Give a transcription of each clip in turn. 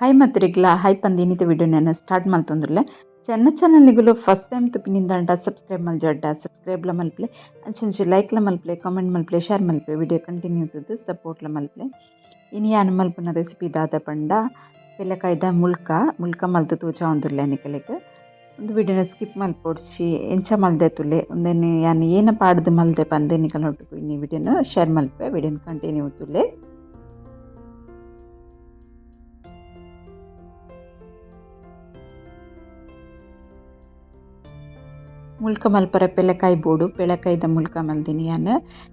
Hi ಮತ್ತರಿಗ್ಲ hi ಪಂದಿನಿತ video ನಾನು ಸ್ಟಾರ್ಟ್ ಮಲ್ತೊಂದುರ್ಲೆ ಚೆನ್ನ ಚಾನಲ್ನಿಗುಲು ಫಸ್ಟ್ ಟೈಮ್ ತುಪ್ಪಿನಿಂದ ಸಬ್ಸ್ಕ್ರೈಬ್ ಮಲ್ ಜಡ್ಡ ಸಬ್ಸ್ಕ್ರೈಬ್ಲ ಮಲ್ಪ್ಲೆ. ಲೈಕ್ ಲೈಕ್ಲ ಮಲ್ಪ್ಲೆ ಕಾಮೆಂಟ್ ಮಲ್ಪ್ಲೆ ಶೇರ್ ಮಲ್ಪ್ಲೆ ವಿಡಿಯೋ ಕಂಟಿನ್ಯೂ ಇರ್ತದೆ ಸಪೋರ್ಟ್ಲ ಮಲ್ಪ್ಲೆ. ಇನಿ ಯಾನು ಮಲ್ಪನ ರೆಸಿಪಿ ದಾದ ಪಂಡ ಪೆಲ್ಲಕಾಯ್ದ ಮುಲ್ಕ ಮುಲ್ಕ ಮಲ್ತು ತೂಚ ಒಂದುರ್ಲೆ ನಿಕಲೆಗ್ ಒಂದು ವಿಡಿಯೋನ ಸ್ಕಿಪ್ ಮಲ್ಪೊಡ್ಸಿ, ಎಂಚ ಮಲ್ದೆ ತುಲೆ ಒಂದೇನು ಯಾನು ಏನ ಪಾಡ್ದು ಮಲ್ದೆ ಪಂದೆ ನಿಕಲ್ ಇನ್ನು ಇನ್ನಿ ವಿಡಿಯೋನ ಶೇರ್ ಮಲ್ಪೆ ವಿಡಿಯೋನ ಕಂಟಿನ್ಯೂ ತುಲೆ ಮುಲ್ಕ ಮಲ್ಪರ ಪೆಲಕಾಯಿ ಬೋಡು ಪೆಲಕಾಯ್ದ ಮುಲ್ಕ ಮಲ್ದಿನಿ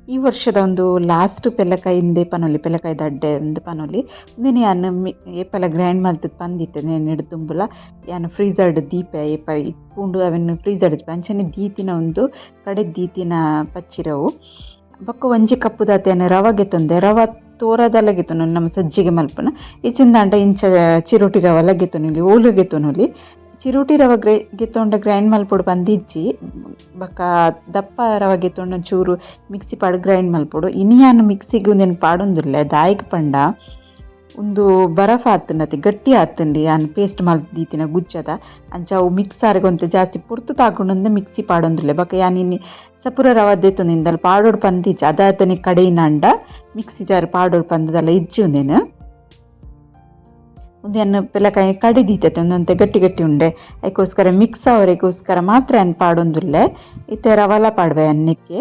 ಈ ವರ್ಷದ ಒಂದು ಲಾಸ್ಟ್ ಪೆಲಕಾಯಿ ಇಂದೆ ಪನೊಲಿ ಪೆಲಕಾಯ್ದ ಅಡ್ಡೆ ಒಂದು ಪನೊಲಿ. ಮಿ, ಏಪಲ ಗ್ರೈಂಡ್ ಮಲ್ತದ್ ಪಂದಿತ್ತೆ ನೆನೆಡು ತುಂಬುಲ. ಯಾನ್ ಫ್ರೀಜರ್ಡ್ ದೀಪ, ಏಪ ಇಟ್ಕೊಂಡು ಅವೆನ್ ಫ್ರೀಜರ್ಡ್ ಅಂಚನೆ ದೀತಿನ ಒಂದು, ಕಡೆ ದೀತಿನ ಪಚ್ಚಿರವು. ಬೊಕ್ಕ ಒಂಜಿ ಕಪ್ಪು ದಾತೆಯನ್ನು ರವ ತಂದೆ ರವ ತೋರದಲ್ಲ ಗೆತ್ತೊನು ನಮ್ಮ ಸಜ್ಜಿಗೆ ಮಲ್ಪನ. ಇಚ್ಚಿಂದಾಂಡ ಇಂಚ ಚಿರೋಟಿ ರವ ಇಲ್ಲಿ ಓಲುಗೆ ಗೆತ್ತೊನುಲಿ ಚಿರೋಟಿ ರವ ಗ್ರೈ, ಗೆತ್ತೊಂಡ ಗ್ರೈಂಡ್ ಮಲ್ಪೊಡು ಬಂದಿಜ್ಜಿ. ಬಕ್ಕ ದಪ್ಪ ರವ ಗೆತ್ತೊಂಡ ಚೂರು ಮಿಕ್ಸಿ ಪಾಡು ಗ್ರೈಂಡ್ ಮಲ್ಪೊಡು. ಇನಿಯಾನು ಮಿಕ್ಸಿಗೆ ಒಂದೇನು ಪಾಡೊಂದುಲ್ಲೆ, ದಾಯಿಗೆ ಪಂಡ. ಒಂದು ಬರಫ್ ಆತನತಿ ಗಟ್ಟಿ ಆತಂಡಿ ಯಾನ್ ಪೇಸ್ಟ್ ಮಲ್ದೀತಿನ ಗುಜ್ಜದ. ಅಂಚ ಅವು ಮಿಕ್ಸ್ ಆರೆಗೊಂತೆ ಜಾಸ್ತಿ ಪುರ್ತು ತಾಕೊಂಡೊಂದು ಮಿಕ್ಸಿ ಪಾಡೊಂದುಲ್ಲೆ. ಬೊಕ ಯಾನಿನಿ ಸಪುರ ರವ ದೆತ್ತೊಂದಿಂದಲ್ ಪಾಡೋಡು ಪಂದಿಜ್ಜಿ. ಅದಾತನಿ ಕಡೆಯಿಂದ ಮಿಕ್ಸಿ ಜಾರ್ ಪಾಡೋಡು ಪಂದದಲ್ಲ ಇಜ್ಜಿ ಒಂದೇನು ಒಂದೇನು ಪಿಲಕಾಯಿ ಕಡಿದೀತೈತೆ ಒಂದೊಂತೆ ಗಟ್ಟಿ ಗಟ್ಟಿ ಉಂಡೆ. ಅದಕ್ಕೋಸ್ಕರ ಮಿಕ್ಸ್ ಅವರಿಗೋಸ್ಕರ ಮಾತ್ರ ಅನ್ ಪಾಡೊಂದುಲ್ಲೆ. ಇತ್ತೆ ರವಲ ಪಾಡ್ವೆ ಅನ್ನಕ್ಕೆ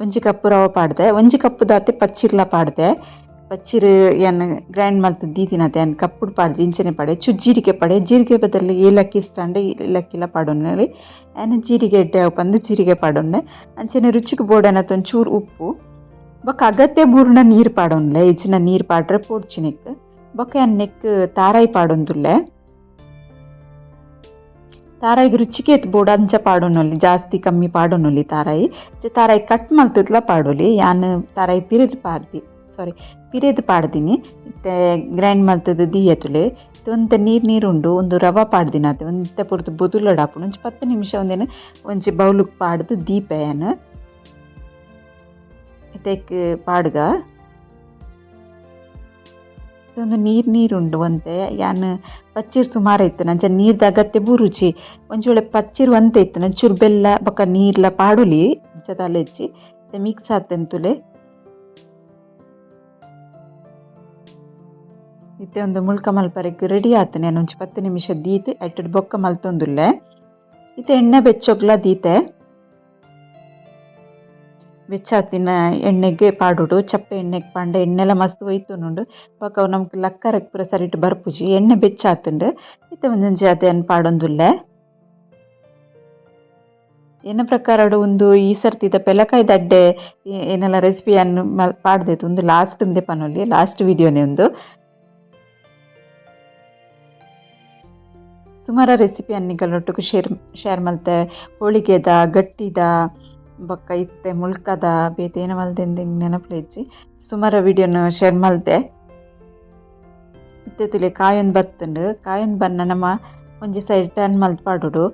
ಒಂಜಿ ಕಪ್ಪು ರವ ಪಾಡ್ದೆ. ಒಂಜಿ ಕಪ್ಪು ದಾತೆ ಪಚ್ಚಿರ್ಲ ಪಾಡ್ದೆ. ಪಚ್ಚಿರ್ ಏನು ಗ್ರೈಂಡ್ ಮಲ್ತು ದೀತಿನತೆ ಏನ್ ಕಪ್ಪುಡು ಪಾಡ್ದು, ಇಂಚನೆ ಪಾಡೆ ಚು ಜೀರಿಗೆ ಪಾಡೆ ಜೀರಿಗೆ ಬದಲು ಏಲಕ್ಕಿ ಇಷ್ಟಂಡೆ ಏಲಕ್ಕಿಲ ಪಾಡೊನ್ನಲ್ಲಿ ಏನು ಜೀರಿಗೆ ಎಡ್ಡೆ ಪಂದು ಜೀರಿಗೆ ಪಾಡೊನ್ನೆ ಅಂಚನೆ ರುಚಿಗೆ ಬೋಡನತ್ ಒಂಚೂರು ಉಪ್ಪು. ಬೊಕ್ಕ ಅಗತ್ಯ ಬೂರ್ಣ ನೀರು ಪಾಡೋನ್ಲೆ ಇಜ್ಜಿನ ನೀರು ಪಾಡ್ರೆ ಪೋಡ್ಚಿನಿಕ್. ಬೊಕ್ಕ ನೆಕ್ ತಾರಾಯಿ ಪಾಡೊಂದುಲ್ಲೆ. ತಾರಾಯಿಗೆ ರುಚಿಗೆ ಎತ್ ಬೋಡ ಅಂಚ ಪಾಡೊನೊಲಿ, ಜಾಸ್ತಿ ಕಮ್ಮಿ ಪಾಡೊನೊಲಿ ತಾರಾಯಿ. ತಾರಾಯಿ ಕಟ್ ಮಲ್ತದ್ಲ ಪಾಡೋಲಿ, ಯಾನ್ ತಾರಾಯಿ ಪಿರಿದ್ ಪಾಡ್ದಿ ಸಾರಿ ಪಿರಿದ್ ಪಾಡ್ದಿನಿ. ಮತ್ತೆ ಗ್ರೈಂಡ್ ಮಲ್ತದ ದೀಯತುಲೆ ಒಂತ ನೀರು ನೀರು ಉಂಡು ಒಂದು ರವ ಪಾಡ್ದಿನ ಒಂತ ಪುರ್ತು ಬೊದುಲಡ್ ಆಪುಂಡು ಒಂಜಿ ಪತ್ತು ನಿಮಿಷ ಒಂದೇನು ಒಂಜಿ ಬೌಲುಗ್ ಪಾಡ್ದು ದೀಪ ಯಾನ್ ತೆಕ್ ಪಾಡ್ಗ. ಒಂದು ನೀರು ನೀರು ಉಂಡು ಒಂತೆ, ಯಾನು ಪಚ್ಚಿರು ಸುಮಾರು ಇತ್ತು ಅಂಚ ನೀರ್ದ ಅಗತ್ಯ ಬುರುಚಿ. ಒಂಚೂಳೆ ಪಚ್ಚಿರು ಒಂತೆ ಇತ್ತು ನಂಚೂರು ಬೆಲ್ಲ ಬಕ್ಕ ನೀರ್ಲ ಪಾಡುಲಿ ಅಂಚದಲ್ಲ ಹೆಚ್ಚಿ ಮಿಕ್ಸ್ ಆತಂತುಲೆ. ಇತ್ತೆ ಒಂದು ಮುಳ್ಕ ಮಲ್ಪರೆಗ್ ರೆಡಿ ಆತನೆ ಒಂಚು ಪತ್ತು ನಿಮಿಷ ದೀತೆ ಎಟ್ಟಡ್ ಬೊಕ್ಕ ಮಲ್ತೊಂದುಲ್ಲೆ. ಇತ್ತೆ ಎಣ್ಣೆ ಬೆಚ್ಚೊಗ್ಲ ದೀತೆ. ಬೆಚ್ಚಾತಿನ ಎಣ್ಣೆಗೆ ಪಾಡುಡು ಚಪ್ಪೆ ಎಣ್ಣೆಗೆ ಪಾಂಡ ಎಣ್ಣೆಲ ಮಸ್ತ್ ಒಯ್ತುನುಂಡು ಬೊಕ ಅವು ಲಕ್ಕ ಲಕ್ಕರಗ್ ಪೂರ ಸರಿಟ್ ಬರ್ಪುಜಿ ಎಣ್ಣೆ ಬೆಚ್ಚಾತುಂಡು ಇತ್ತೆ ಒಂಜೊಂಜಿ ಅದೇನ್ ಪಾಡೊಂದುಲ್ಲೆ ಎನ್ನ ಪ್ರಕಾರ ಒಂದು ಈ ಸರ್ತಿದ ಪೆಲಕಾಯಿ ದಡ್ಡೆ ಏನೆಲ್ಲ ರೆಸಿಪಿಯನ್ನು ಪಾಡ್ದೆತು ಒಂದು ಲಾಸ್ಟ್ ಉಂದೆ ಪನೊಲಿ ಲಾಸ್ಟ್ ವಿಡಿಯೋನೇ ಒಂದು ಸುಮಾರು ರೆಸಿಪಿ ಅನ್ನಿಗಳೊಟ್ಟಿಗೆ ಶೇರ್ ಶೇರ್ ಮಲ್ತೆ ಹೋಳಿಗೆದ ಗಟ್ಟಿದ ಬೊಕ್ಕ ಇತ್ತೆ, ಮುಳ್ಕದ ಬೇತೇನ ಮಲ್ದೆ ಮಲ್ದೆಂದು ನೆನಪುಲ ಸುಮಾರ ವಿಡಿಯೋನ ಶೇರ್ ಮಲ್ತೆ ಇತ್ತೆ ತುಲಿ ಕಾಯೊಂದು ಬತ್ತುಂಡು. ಕಾಯೊಂದು ಬನ್ನ ನಮ್ಮ ಒಂಜಿ ಸೈಡ್ ಟರ್ನ್ ಮಲ್ಪಾಡುಡು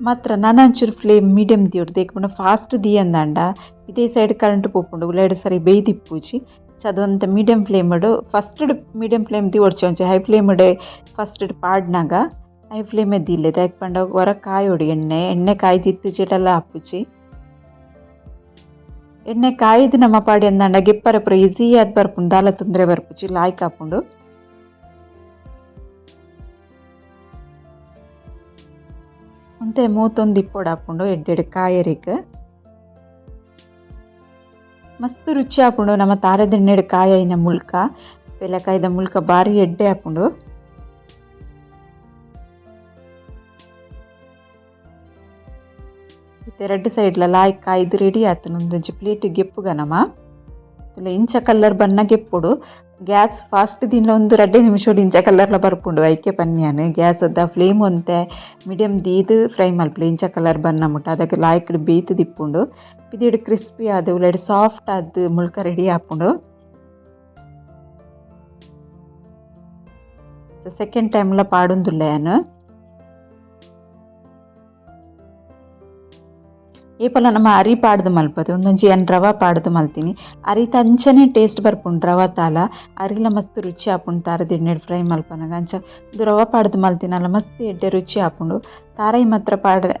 ಮಾತ್ರ ನಾನಂಚೂರು ಫ್ಲೇಮ್ ಮೀಡಿಯಮ್ ದಿಯೋಡು ದೇಕ್ಪುಂಡ ಫಾಸ್ಟ್ ದಿಯಂದಾಂಡ ಇದೇ ಸೈಡ್ ಕರೆಂಟ್ ಪೋಪುಂಡು ಉಲಾಯ್ಡ್ ಸರಿ ಬೇಯ್ದಿಪ್ಪುಜಿ ಮೀಡಿಯಂ ಫ್ಲೇಮ್ ಅಡು ಫಸ್ಟ್ ಮೀಡಿಯಂ ಫ್ಲೇಮ್ ದಿ ಒಡ್ಚಿ ಒಂಚೆ ಹೈ ಫ್ಲೇಮಡೆ ಫಸ್ಟ್ ಪಾಡ್ನಾಗ. ಹೈ ಫ್ಲೇಮ್ ದಿಲ್ಲೆ ಯಾಕೆ ಪಂಡ ಹೊರ ಕಾಯೋಡು ಎಣ್ಣೆ. ಎಣ್ಣೆ ಕಾಯ್ದಿತ್ತು ಜೆಟೆಲ್ಲ ಹಾಪುಜಿ ಎಣ್ಣೆ ಕಾಯ್ದು ನಮ್ಮ ಪಾಡಿ ಅಂದ ಗಿಪ್ಪರ ಪೂರ ಈಸಿ ಆದ್ ಬರ್ಪುಂಡು ದಾಲ ತೊಂದರೆ ಬರ್ಪುಜಿ ಲಾಯ್ಕ್ ಹಾಕೊಂಡು ಒಂತೆ ಮೂತೊಂದು ಇಪ್ಪೊಡು ಹಾಕೊಂಡು ಎಡ್ಡೆಡ್ ಕಾಯರಿಗ್ ಮಸ್ತ್ ರುಚಿ ಹಾಕೊಂಡು ನಮ್ಮ ತಾರದೆಣ್ಣೆಡ್ ಕಾಯಿನ ಮುಳ್ಕ. ಕಾಯ್ದ ಮುಲ್ಕ ಬಾರಿ ಎಡ್ಡೆ ಹಾಪುಂಡು. ಮತ್ತೆ ಸೈಡ್ ಸೈಡ್ಲ ಲಾಯ್ ಕಾಯ್ದು ರೆಡಿ ಆತನ ಒಂದೊಂಜಿ ಪ್ಲೇಟ್ ಗೆಪ್ಪುಗ ನಮ ತುಲ ಇಂಚ ಕಲ್ಲರ್ ಬನ್ನ ಗೆಪ್ಪುಡು. ಗ್ಯಾಸ್ ಫಾಸ್ಟ್ ದಿನ ಒಂದು ರಡ್ಡೆ ನಿಮಿಷ ಇಂಚ ಕಲ್ಲರ್ಲ ಬರ್ಪುಂಡು. ಐಕೆ ಪನ್ಯಾನ್. ಗ್ಯಾಸ್ ಅದ ಫ್ಲೇಮ್ ಒಂತೆ. ಮೀಡಿಯಮ್ ದೀದು ಫ್ರೈ ಮಲ್ಪಲಿ ಇಂಚ ಕಲರ್ ಬನ್ನ ಮುಟ್ಟ ಅದಕ್ಕೆ ಲಾಯ್ಕಡ್ ಬೇಯ್ತು ದಿಪ್ಪುಂಡು. ಇದಿಡು ಕ್ರಿಸ್ಪಿ ಆದ, ಉಳ್ಳಾಡಿ ಸಾಫ್ಟ್ ಆದ ಮುಳ್ಕ ರೆಡಿ ಆಪುಂಡು. ಸೆಕೆಂಡ್ ಟೈಮ್ಲ ಪಾಡೊಂದುಲ್ಲೆ ಏಪಲ ನಮ್ಮ ಅರಿ ಪಾಡ್ದು ಮಲ್ಪದು ಒಂದೊಂಜಿ ಏನು ರವ ಪಾಡ್ದು ಮಲ್ತೀನಿ. ಅರಿ ತಂಚನೆ ಟೇಸ್ಟ್ ಬರ್ಪುಂಡು, ರವ ತಾಲ. ಅರಿಲ ಮಸ್ತ್ ರುಚಿ ಆಪುಂಡು, ತಾರದ ಎಣ್ಣೆಡ್ ಫ್ರೈ ಮಲ್ಪನಾಗ. ಅಂಚ ಇದು ರವ ಪಾಡ್ದು ಮಲ್ತಿನಲ್ಲ ಮಸ್ತ್ ಎಡ್ಡೆ ರುಚಿ ಆಪುಂಡು. ತಾರಾಯಿ ಮಾತ್ರ ಪಾಡ್ರೆ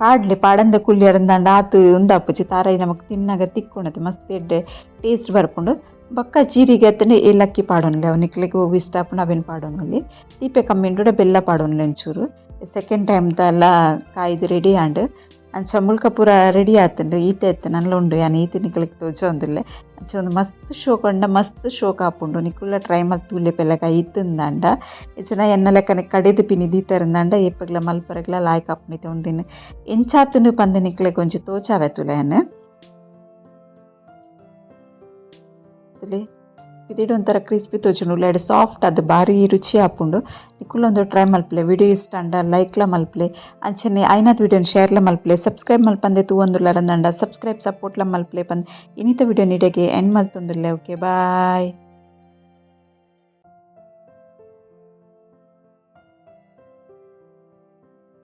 ಪಾಡ್ಲೆ, ಪಾಡಂದ ಕುಲ್ಲಿಯರಂದಾಂಡ ಆತು ಉಂದಾಪುಜಿ ತಾರಾಯಿ ನಮಗೆ ತಿನ್ನಾಗ ತಿಕ್ಕೊಣದು, ಮಸ್ತ್ ಎಡ್ಡೆ ಟೇಸ್ಟ್ ಬರ್ಪುಂಡು. ಬೊಕ್ಕ ಜೀರಿಗೆ ಅತ್ತನೆ ಏಲಕ್ಕಿ ಪಾಡೊನ್ಲೆ ಅವನಿಕ್ಲಿಗೆ ಹೋಗಿ ಇಷ್ಟ ಆಪುಂಡು, ಅವೆನ್ ಪಾಡೋನಲ್ಲಿ ದೀಪೆ ಕಮ್ಮಿ ಬೆಲ್ಲ ಪಾಡೊನ್ಲೆ ಒಂಚೂರು. ಸೆಕೆಂಡ್ ಟೈಮ್ ದ ಕಾಯ್ದು ರೆಡಿ ಆಂಡ್ ಅಂಚ ಪೂರ ರೆಡಿ ಆತುಂಡು ಈತೆ ಎತ್ತ ನಲ್ಲ ಉಂಡು ಯಾನ್ ಈತೆ ನಿಕ್ಲೆಗ್ ತೋಜೊಂದುಲ್ಲೆ ಅಂಚ ಒಂದು ಮಸ್ತ್ ಉಂಡ ಮಸ್ತ್ ಶೋ ಆಪುಂಡು ನಿಕುಲ್ಲ ಟ್ರೈ ಮಲ್ತುಲ್ಲೆ ಪೆಲ್ಲಕ ಈತುಂದಾಂಡ ಇಚ್ಚನ ಎನ್ನ ಲೆಕ್ಕನೆ ಕಡೆದು ಪಿನಿ ದೀತರಂದಾಂಡ ಏಪಗ್ಲ ಮಲ್ಪರಗ್ಲ ಲಾಯ್ಕ್ ಆಪುನಿತೆ ಉಂದಿನ ಎಂಚಾತುಂಡು ಪಂದ್ ನಿಕ್ಲೆಗ್ ಒಂಜಿ ತೋಚಾವೆ ತುಲೆ ಪಿದೀಡ್ ಒಂಥರ ಕ್ರಿಸ್ಪಿ ತೋಜುಂಡು ಉಳ್ಳಾಡೆ ಸಾಫ್ಟ್ ಅದು ಭಾರಿ ರುಚಿ ಆಪುಂಡು ನಿಕುಲೊಂದು ಟ್ರೈ ಮಲ್ಪಲೆ. ವಿಡಿಯೋ ಇಷ್ಟ ಅಂಡ ಲೈಕ್ಲ ಮಲ್ಪಲೆ. ಅಂಚನೆ ಐನಾತ್ ವಿಡಿಯೋನ ಶೇರ್ಲ ಮಲ್ಪಲೆ. ಸಬ್ಸ್ಕ್ರೈಬ್ ಮಲ್ಪಂದೆ ತೂವೊಂದುಲ್ಲರಂದಂಡ ಸಬ್ಸ್ಕ್ರೈಬ್ ಸಪೋರ್ಟ್ಲ ಮಲ್ಪಲೆ ಪಂದ್ ಇನಿತ ವಿಡಿಯೋ ನಿಡೆಗೆ ಎಂಡ್ ಮಲ್ತೊಂದುಲ್ಲೆ. Okay bye